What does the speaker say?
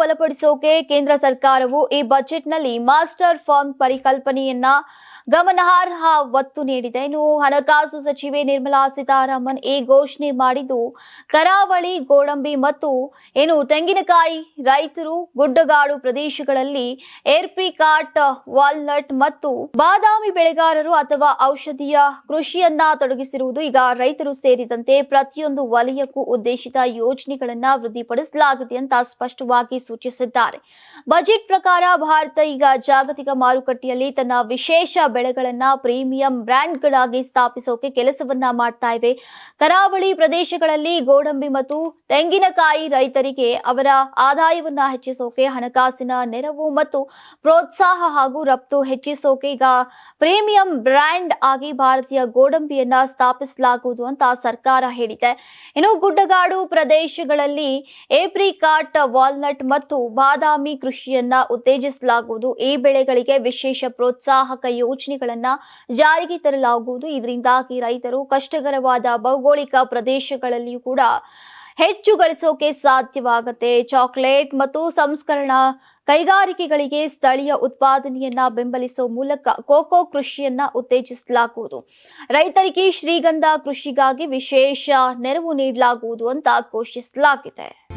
ಬಲಪಡಿಸೋಕೆ ಕೇಂದ್ರ ಸರ್ಕಾರವು ಈ ಬಜೆಟ್ನಲ್ಲಿ ಮಾಸ್ಟರ್ ಫಾರ್ಮ್ ಪರಿಕಲ್ಪನೆಯನ್ನ ಗಮನಾರ್ಹ ಒತ್ತು ನೀಡಿದೆ. ಇನ್ನು ಹಣಕಾಸು ಸಚಿವೆ ನಿರ್ಮಲಾ ಸೀತಾರಾಮನ್ ಈ ಘೋಷಣೆ ಮಾಡಿದ್ದು, ಕರಾವಳಿ, ಗೋಡಂಬಿ ಮತ್ತು ಏನು ತೆಂಗಿನಕಾಯಿ ರೈತರು ಗುಡ್ಡಗಾಡು ಪ್ರದೇಶಗಳಲ್ಲಿ ಏರ್ಪಿಕಾಟ್ ವಾಲ್ನಟ್ ಮತ್ತು ಬಾದಾಮಿ ಬೆಳೆಗಾರರು ಅಥವಾ ಔಷಧೀಯ ಕೃಷಿಯನ್ನ ತೊಡಗಿಸಿರುವುದು ಈಗ ರೈತರು ಸೇರಿದಂತೆ ಪ್ರತಿಯೊಂದು ವಲಯಕ್ಕೂ ಉದ್ದೇಶಿತ ಯೋಜನೆಗಳನ್ನ ವೃದ್ಧಿಪಡಿಸಲಾಗಿದೆ ಅಂತ ಸ್ಪಷ್ಟವಾಗಿ ಸೂಚಿಸಿದ್ದಾರೆ. ಬಜೆಟ್ ಪ್ರಕಾರ ಭಾರತ ಈಗ ಜಾಗತಿಕ ಮಾರುಕಟ್ಟೆಯಲ್ಲಿ ತನ್ನ ವಿಶೇಷ ಬೆಳೆಗಳನ್ನ ಪ್ರೀಮಿಯಂ ಬ್ರ್ಯಾಂಡ್ಗಳಾಗಿ ಸ್ಥಾಪಿಸೋಕೆ ಕೆಲಸವನ್ನ ಮಾಡ್ತಾ ಇವೆ ಕರಾವಳಿ ಪ್ರದೇಶಗಳಲ್ಲಿ ಗೋಡಂಬಿ ಮತ್ತು ತೆಂಗಿನಕಾಯಿ ರೈತರಿಗೆ ಅವರ ಆದಾಯವನ್ನ ಹೆಚ್ಚಿಸೋಕೆ, ಹಣಕಾಸಿನ ನೆರವು ಮತ್ತು ಪ್ರೋತ್ಸಾಹ ಹಾಗೂ ರಫ್ತು ಹೆಚ್ಚಿಸೋಕೆ ಈಗ ಪ್ರೀಮಿಯಂ ಬ್ರ್ಯಾಂಡ್ ಆಗಿ ಭಾರತೀಯ ಗೋಡಂಬಿಯನ್ನ ಸ್ಥಾಪಿಸಲಾಗುವುದು ಅಂತ ಸರ್ಕಾರ ಹೇಳಿದೆ. ಇನ್ನು ಗುಡ್ಡಗಾಡು ಪ್ರದೇಶಗಳಲ್ಲಿ ಏಪ್ರಿಕಾಟ್, ವಾಲ್ನಟ್ ಮತ್ತು ಬಾದಾಮಿ ಕೃಷಿಯನ್ನ ಉತ್ತೇಜಿಸಲಾಗುವುದು. ಈ ಬೆಳೆಗಳಿಗೆ ವಿಶೇಷ ಪ್ರೋತ್ಸಾಹಕ ಯೋಜನೆಗಳನ್ನ ಜಾರಿಗೆ ತರಲಾಗುವುದು. ಇದರಿಂದಾಗಿ ರೈತರು ಕಷ್ಟಕರವಾದ ಭೌಗೋಳಿಕ ಪ್ರದೇಶಗಳಲ್ಲಿಯೂ ಕೂಡ ಹೆಚ್ಚು ಗಳಿಸೋಕೆ ಸಾಧ್ಯವಾಗುತ್ತೆ. ಚಾಕ್ಲೇಟ್ ಮತ್ತು ಸಂಸ್ಕರಣಾ ಕೈಗಾರಿಕೆಗಳಿಗೆ ಸ್ಥಳೀಯ ಉತ್ಪಾದನೆಯನ್ನ ಬೆಂಬಲಿಸುವ ಮೂಲಕ ಕೋಕೋ ಕೃಷಿಯನ್ನ ಉತ್ತೇಜಿಸಲಾಗುವುದು. ರೈತರಿಗೆ ಶ್ರೀಗಂಧ ಕೃಷಿಗಾಗಿ ವಿಶೇಷ ನೆರವು ನೀಡಲಾಗುವುದು ಅಂತ ಘೋಷಿಸಲಾಗಿದೆ.